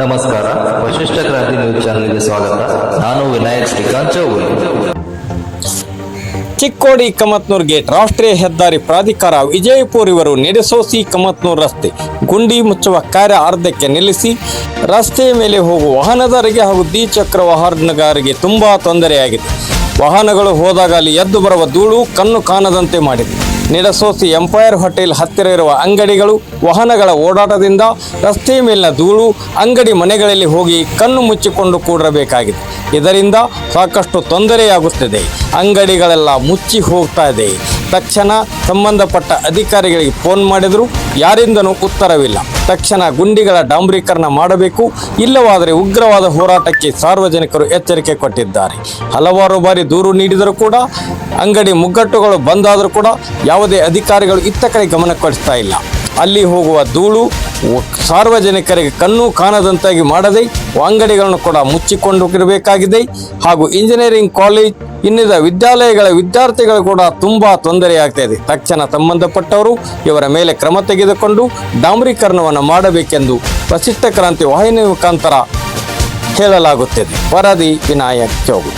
ನಮಸ್ಕಾರ. ವಶಿಷ್ಠ ಕ್ರಾಂತಿ ನ್ಯೂಸ್ ಚಾನೆಲ್ಗೆ ಸ್ವಾಗತ. ನಾನು ವಿನಾಯಕ್ ಶ್ರೀಕಾಂತ್ ಚೌಗುಲೆ ಚಿಕ್ಕೋಡಿ ಕಮತ್ನೂರ್ ಗೇಟ್ ರಾಷ್ಟ್ರೀಯ ಹೆದ್ದಾರಿ ಪ್ರಾಧಿಕಾರ ವಿಜಯಪುರ ಇವರು ನೆಡೆಸೋಸಿ ಕಮತ್ನೂರ್ ರಸ್ತೆ. ಗುಂಡಿ ಮುಚ್ಚುವ ಕಾರ್ಯ ಅರ್ಧಕ್ಕೆ ನಿಲ್ಲಿಸಿ, ರಸ್ತೆಯ ಮೇಲೆ ಹೋಗುವ ವಾಹನದಾರರಿಗೆ ಹಾಗೂ ದ್ವಿಚಕ್ರ ವಾಹನಗಾರರಿಗೆ ತುಂಬಾ ತೊಂದರೆಯಾಗಿದೆ. ವಾಹನಗಳು ಹೋದಾಗ ಅಲ್ಲಿ ಎದ್ದು ಬರುವ ಧೂಳು ಕಣ್ಣು ಕಾಣದಂತೆ ಮಾಡಿದೆ. ನಿಡಸೋಸಿ ಎಂಪೈರ್ ಹೋಟೆಲ್ ಹತ್ತಿರ ಇರುವ ಅಂಗಡಿಗಳು, ವಾಹನಗಳ ಓಡಾಟದಿಂದ ರಸ್ತೆ ಮೇಲಿನ ಧೂಳು, ಅಂಗಡಿ ಮನೆಗಳಲ್ಲಿ ಹೋಗಿ ಕಣ್ಣು ಮುಚ್ಚಿಕೊಂಡು ಕೂಡಬೇಕಾಗಿದೆ ಇದರಿಂದ ಸಾಕಷ್ಟು ತೊಂದರೆಯಾಗುತ್ತಿದೆ. ಅಂಗಡಿಗಳೆಲ್ಲ ಮುಚ್ಚಿ ಹೋಗ್ತಾ ಇದೆ. ತಕ್ಷಣ ಸಂಬಂಧಪಟ್ಟ ಅಧಿಕಾರಿಗಳಿಗೆ ಫೋನ್ ಮಾಡಿದರೂ ಯಾರಿಂದನೂ ಉತ್ತರವಿಲ್ಲ. ತಕ್ಷಣ ಗುಂಡಿಗಳ ಡಾಂಬರೀಕರಣ ಮಾಡಬೇಕು, ಇಲ್ಲವಾದರೆ ಉಗ್ರವಾದ ಹೋರಾಟಕ್ಕೆ ಸಾರ್ವಜನಿಕರು ಎಚ್ಚರಿಕೆ ಕೊಟ್ಟಿದ್ದಾರೆ. ಹಲವಾರು ಬಾರಿ ದೂರು ನೀಡಿದರೂ ಕೂಡ, ಅಂಗಡಿ ಮುಗ್ಗಟ್ಟುಗಳು ಬಂದಾದರೂ ಕೂಡ ಯಾವುದೇ ಅಧಿಕಾರಿಗಳು ಇತ್ತ ಕಡೆ ಗಮನ ಕೊಡಿಸ್ತಾ ಇಲ್ಲ. ಅಲ್ಲಿ ಹೋಗುವ ಧೂಳು ಸಾರ್ವಜನಿಕರಿಗೆ ಕಣ್ಣು ಕಾಣದಂತಾಗಿ ಮಾಡದೆ ಅಂಗಡಿಗಳನ್ನು ಕೂಡ ಮುಚ್ಚಿಕೊಂಡು ಇರಬೇಕಾಗಿದೆ ಹಾಗೂ ಇಂಜಿನಿಯರಿಂಗ್ ಕಾಲೇಜ್ ಇನ್ನಿದ ವಿದ್ಯಾಲಯಗಳ ವಿದ್ಯಾರ್ಥಿಗಳು ಕೂಡ ತುಂಬ ತೊಂದರೆಯಾಗ್ತಾ ಇದೆ ತಕ್ಷಣ ಸಂಬಂಧಪಟ್ಟವರು ಇವರ ಮೇಲೆ ಕ್ರಮ ತೆಗೆದುಕೊಂಡು ಡಾಂಬರೀಕರಣವನ್ನು ಮಾಡಬೇಕೆಂದು ಪ್ರಸಿದ್ಧ ಕ್ರಾಂತಿ ವಾಹಿನಿ ಮುಖಾಂತರ ಹೇಳಲಾಗುತ್ತದೆ. ವರದಿ ವಿನಾಯಕ್ ಚೌಗು